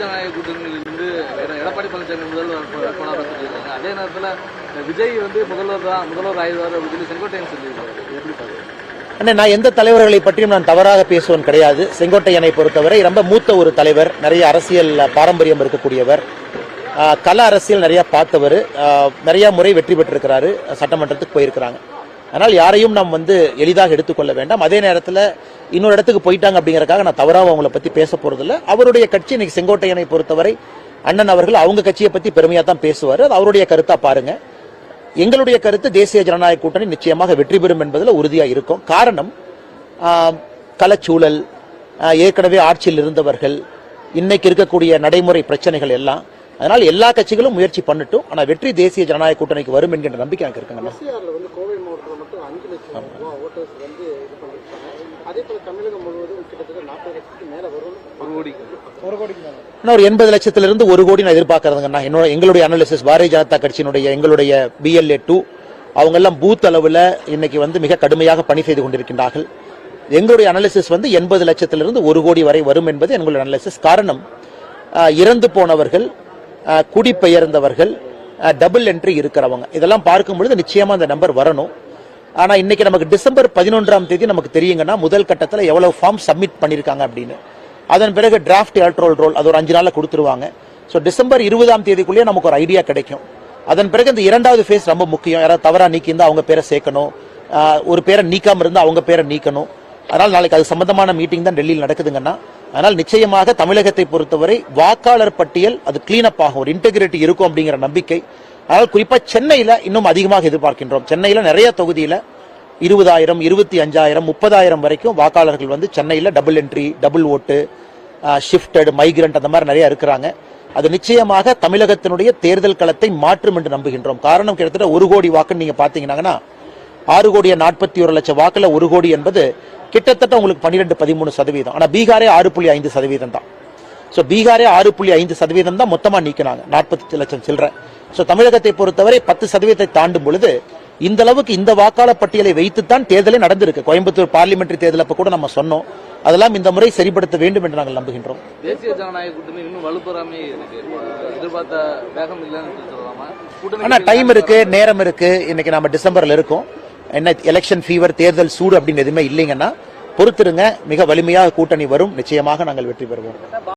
ஜனநாயக கூட்டணியிலிருந்து எடப்பாடி பழனிசாமி முதல்வர் வேட்பாளராக சொல்லியிருக்காங்க. அதே நேரத்தில் விஜய் வந்து முதல்வர் தான் முதல்வர் ஆயுதார் அப்படின்னு சொல்லி செங்கோட்டையன் சொல்லியிருக்காரு. எப்படி பாருங்க அண்ணா நான் எந்த தலைவர்களை பற்றியும் நான் தவறாக பேசுவன் கிடையாது. செங்கோட்டையனை பொறுத்தவரை ரொம்ப மூத்த ஒரு தலைவர் நிறைய அரசியல் பாரம்பரியம் இருக்கக்கூடியவர். கல அரசியல் நிறைய பார்த்தவர். ஆஹ், நிறைய முறை வெற்றி பெற்றிருக்கிறாரு. சட்டமன்றத்துக்கு போயிருக்கிறாங்க. அதனால் யாரையும் நாம் வந்து எளிதாக எடுத்துக்கொள்ள வேண்டாம். அதே நேரத்தில் இன்னொரு இடத்துக்கு போயிட்டாங்க அப்படிங்கறதுக்காக நான் தவறாக அவங்கள பத்தி பேச போறதில்ல. அவருடைய கட்சி இன்னைக்கு செங்கோட்டையனை பொறுத்தவரை அண்ணன் அவர்கள் அவங்க கட்சியை பத்தி பெருமையா தான் பேசுவார். அது அவருடைய கருத்தா பாருங்க. எங்களுடைய கருத்து தேசிய ஜனநாயக கூட்டணி நிச்சயமாக வெற்றி பெறும் என்பதில் உறுதியாக இருக்கும். காரணம் கலச்சூழல் ஏற்கனவே ஆட்சியில் இருந்தவர்கள் இன்னைக்கு இருக்கக்கூடிய நடைமுறை பிரச்சனைகள் எல்லாம் அதனால் எல்லா கட்சிகளும் முயற்சி பண்ணட்டும். ஆனா வெற்றி தேசிய ஜனநாயக கூட்டணிக்கு வரும் என்கின்ற நம்பிக்கை எனக்கு இருக்குங்க ஒரு எண்பது லட்சத்திலிருந்து ஒரு கோடி நான் எதிர்பார்க்கறதுங்கண்ணா என்னோட எங்களுடைய அனாலிசிஸ் பாரதிய ஜனதா கட்சியினுடைய எங்களுடைய பிஎல்ஏ டூ அவங்க எல்லாம் பூத் அளவில் இன்னைக்கு வந்து மிக கடுமையாக பணி செய்து கொண்டிருக்கின்றார்கள். எங்களுடைய அனாலிசிஸ் வந்து எண்பது லட்சத்திலிருந்து ஒரு கோடி வரை வரும் என்பது எங்களுடைய அனாலிசிஸ் காரணம் இறந்து போனவர்கள் குடிபெயர்ந்தவர்கள் டபுள் என்ட்ரி இருக்கிறவங்க. இதெல்லாம் பார்க்கும் பொழுது நிச்சயமா அந்த நம்பர் வரணும். ஆனா இன்னைக்கு நமக்கு டிசம்பர் பதினொன்றாம் தேதி நமக்கு தெரியுங்கன்னா முதல் கட்டத்தில் எவ்வளவு ஃபார்ம் சப்மிட் பண்ணியிருக்காங்க அப்படின்னு. அதன் பிறகு டிராஃப்ட் எலக்ட்ரோல் ரோல் அது ஒரு அஞ்சு நாளில் கொடுத்துருவாங்க. ஸோ டிசம்பர் இருபதாம் தேதிக்குள்ளேயே நமக்கு ஒரு ஐடியா கிடைக்கும். அதன் பிறகு இந்த இரண்டாவது ஃபேஸ் ரொம்ப முக்கியம். யாராவது தவறாக நீக்கி அவங்க பேரை சேர்க்கணும். ஒரு பேரை நீக்காமல் இருந்தால் அவங்க பேரை நீக்கணும். அதனால் நாளைக்கு அது சம்பந்தமான மீட்டிங் தான் டெல்லியில் நடக்குதுங்கன்னா அதனால் நிச்சயமாக தமிழகத்தை பொறுத்தவரை வாக்காளர் பட்டியல் அது கிளீனப் ஆகும் ஒரு இன்டெகிரிட்டி இருக்கும் அப்படிங்கிற நம்பிக்கை. அதனால் குறிப்பாக சென்னையில் இன்னும் அதிகமாக எதிர்பார்க்கின்றோம். சென்னையில் நிறைய தொகுதியில் இருபதாயிரம் இருபத்தி அஞ்சாயிரம் முப்பதாயிரம் வரைக்கும் வாக்காளர்கள் வந்து சென்னையில் டபுள் என்ட்ரி டபுள் ஓட்டு ஷிஃப்டட் மைக்ரண்ட் அந்த மாதிரி நிறைய இருக்கிறாங்க. அது நிச்சயமாக தமிழகத்தினுடைய தேர்தல் களத்தை மாற்றும் என்று நம்புகின்றோம். காரணம் கிட்டத்தட்ட ஒரு கோடி வாக்குன்னு நீங்க பாத்தீங்கன்னா ஆறு கோடியே நாற்பத்தி ஒரு லட்சம் வாக்குல ஒரு கோடி என்பது கிட்டத்தட்ட உங்களுக்கு பன்னிரெண்டு பதிமூணு சதவீதம். ஆனா பீகாரே ஆறு புள்ளி ஐந்து சதவீதம் தான். ஸோ பீகாரே ஆறு புள்ளி ஐந்து சதவீதம் தான் மொத்தமா நீக்கினாங்க. நாற்பத்தி லட்சம் சில்லற. ஸோ தமிழகத்தை பொறுத்தவரை பத்து சதவீதத்தை தாண்டும் பொழுது இந்த அளவுக்கு இந்த வாக்காளர் பட்டியலை வைத்துத்தான் தேர்தலே நடந்திருக்கு. கோயம்புத்தூர் பார்லிமெண்டரி தேர்தல் அப்ப கூட நம்ம சொன்னோம். அதெல்லாம் இந்த முறை சரிப்படுத்த வேண்டும் என்று நாங்கள் நம்புகின்றோம். தேசிய ஜனநாயக கூட்டணி இன்னும் வலுப்பெறாமே இருக்கு. எதிர்பார்த்த வேகம் இல்லைன்னு ஆனா டைம் இருக்கு நேரம் இருக்கு. இன்னைக்கு நாம டிசம்பர்ல இருக்கோம். என்ன எலெக்ஷன் ஃபீவர் தேர்தல் சூடு அப்படின்னு எதுவுமே இல்லைங்கன்னா பொறுத்திருங்க. மிக வலிமையாக கூட்டணி வரும். நிச்சயமாக நாங்கள் வெற்றி பெறுவோம்.